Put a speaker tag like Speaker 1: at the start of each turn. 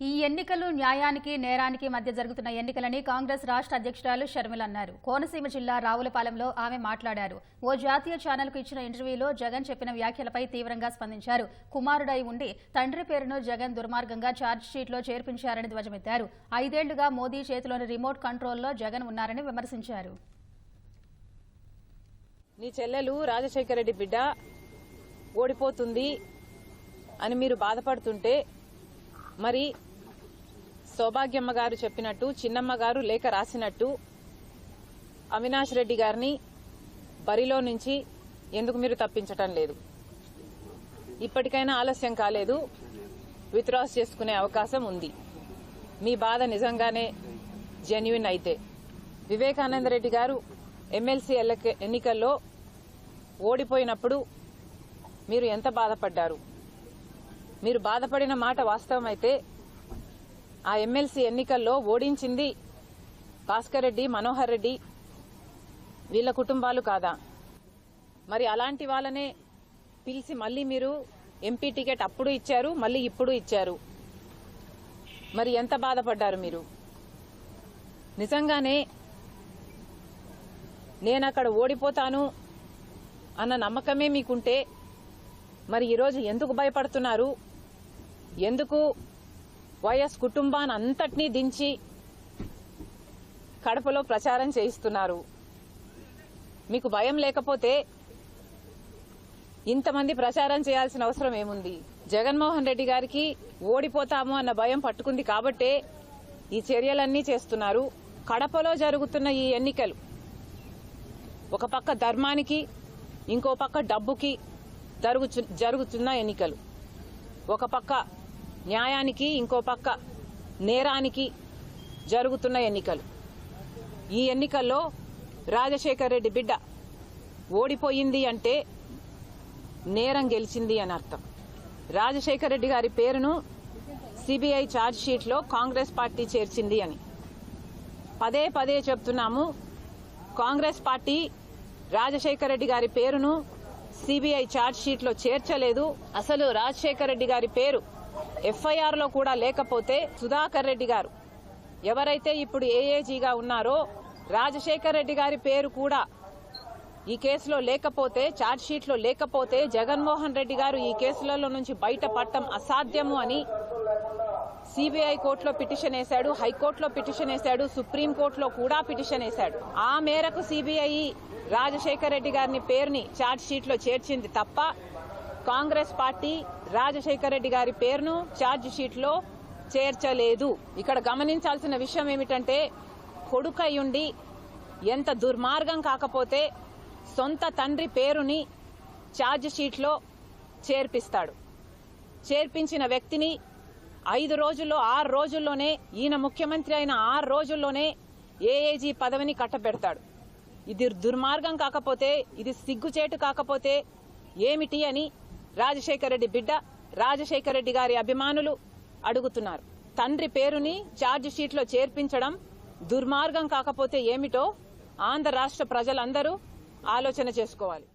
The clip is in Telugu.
Speaker 1: ఈ ఎన్నికలు న్యాయానికి నేరానికి మధ్య జరుగుతున్న ఎన్నికలని కాంగ్రెస్ రాష్ట్ర అధ్యక్షురాలు షర్మిల అన్నారు. కోనసీమ జిల్లా రావులపాలెంలో ఆమె మాట్లాడారు. ఓ జాతీయ ఛానల్కు ఇచ్చిన ఇంటర్వ్యూలో జగన్ చెప్పిన వ్యాఖ్యలపై తీవ్రంగా స్పందించారు. కుమారుడై ఉండి తండ్రి పేరును జగన్ దుర్మార్గంగా ఛార్జ్షీట్లో చేర్పించారని ధ్వజమెత్తారు. ఐదేళ్ళుగా మోదీ చేతిలోని రిమోట్ కంట్రోల్లో జగన్ ఉన్నారని విమర్శించారు.
Speaker 2: నీ చెల్లెలు రాజశేఖర రెడ్డి బిడ్డ ఓడిపోతుంది అని మీరు బాధపడుతుంటే మరి సౌభాగ్యమ్మ గారు చెప్పినట్టు చిన్నమ్మ గారు లేఖ రాసినట్టు అవినాష్ రెడ్డి గారిని బరిలో నుంచి ఎందుకు మీరు తప్పించటం లేదు? ఇప్పటికైనా ఆలస్యం కాలేదు. విత్డ్రాస్ చేసుకునే అవకాశం ఉంది. మీ బాధ నిజంగానే జెన్యున్ అయితే. వివేకానంద రెడ్డి గారు ఎమ్మెల్సీ ఎన్నికల్లో ఓడిపోయినప్పుడు మీరు ఎంత బాధపడ్డారు? మీరు బాధపడిన మాట వాస్తవమైతే ఆ ఎమ్మెల్సీ ఎన్నికల్లో ఓడించింది భాస్కర్ రెడ్డి మనోహర్ రెడ్డి వీళ్ళ కుటుంబాలు కాదా? మరి అలాంటి వాళ్ళనే పిలిచి మళ్ళీ మీరు ఎంపీ టికెట్ అప్పుడు ఇచ్చారు మళ్ళీ ఇప్పుడు ఇచ్చారు. మరి ఎంత బాధపడ్డారు మీరు? నిజంగానే నేను అక్కడ ఓడిపోతాను అన్న నమ్మకమే మీకుంటే మరి ఈరోజు ఎందుకు భయపడుతున్నారు? ఎందుకు వైఎస్ కుటుంబాన్ని అంతటినీ దించి కడపలో ప్రచారం చేయిస్తున్నారు? మీకు భయం లేకపోతే ఇంతమంది ప్రచారం చేయాల్సిన అవసరం ఏముంది? జగన్మోహన్ రెడ్డి గారికి ఓడిపోతాము అన్న భయం పట్టుకుంది కాబట్టే ఈ చర్యలన్నీ చేస్తున్నారు. కడపలో జరుగుతున్న ఈ ఎన్నికలు ఒక పక్క ధర్మానికి ఇంకో పక్క డబ్బుకి జరుగుతున్న ఎన్నికలు. ఒక పక్క న్యాయానికి ఇంకో పక్క నేరానికి జరుగుతున్న ఎన్నికలు. ఈ ఎన్నికల్లో రాజశేఖర్ రెడ్డి బిడ్డ ఓడిపోయింది అంటే నేరం గెలిచింది అని అర్థం. రాజశేఖర్ రెడ్డి గారి పేరును సిబిఐ ఛార్జ్షీట్లో కాంగ్రెస్ పార్టీ చేర్చింది అని. పదే పదే చెప్తున్నాము కాంగ్రెస్ పార్టీ రాజశేఖర్ రెడ్డి గారి పేరును సిబిఐ ఛార్జ్షీట్లో చేర్చలేదు. అసలు రాజశేఖర్ రెడ్డి గారి పేరు ఎఫ్ఐఆర్లో కూడా లేకపోతే సుధాకర్ రెడ్డి గారు ఎవరైతే ఇప్పుడు ఏఏజీగా ఉన్నారో రాజశేఖర్ రెడ్డి గారి పేరు కూడా ఈ కేసులో లేకపోతే ఛార్జ్షీట్లో లేకపోతే జగన్మోహన్ రెడ్డి గారు ఈ కేసులలో నుంచి బయటపడటం అసాధ్యము అని సిబిఐ కోర్టులో పిటిషన్ వేశాడు హైకోర్టులో పిటిషన్ వేశాడు సుప్రీంకోర్టులో కూడా పిటిషన్ వేశాడు. ఆ మేరకు సిబిఐ రాజశేఖర్ రెడ్డి గారిని పేరుని ఛార్జ్ చేర్చింది తప్ప కాంగ్రెస్ పార్టీ రాజశేఖర రెడ్డి గారి పేరును ఛార్జ్ షీట్లో చేర్చలేదు. ఇక్కడ గమనించాల్సిన విషయం ఏమిటంటే కొడుకయ్యుండి ఎంత దుర్మార్గం కాకపోతే సొంత తండ్రి పేరుని ఛార్జ్ చేర్పిస్తాడు. చేర్పించిన వ్యక్తిని ఐదు రోజుల్లో ఆరు రోజుల్లోనే ఈయన ముఖ్యమంత్రి అయిన ఆరు రోజుల్లోనే ఏఏజీ పదవిని కట్టబెడతాడు. ఇది దుర్మార్గం కాకపోతే ఇది సిగ్గుచేటు కాకపోతే ఏమిటి అని రాజశేఖర రెడ్డి బిడ్డ రాజశేఖర రెడ్డి గారి అభిమానులు అడుగుతున్నారు. తండ్రి పేరుని ఛార్జ్ షీట్లో చేర్పించడం దుర్మార్గం కాకపోతే ఏమిటో ఆంధ్ర రాష్ట్ర ప్రజలందరూ ఆలోచన చేసుకోవాలి.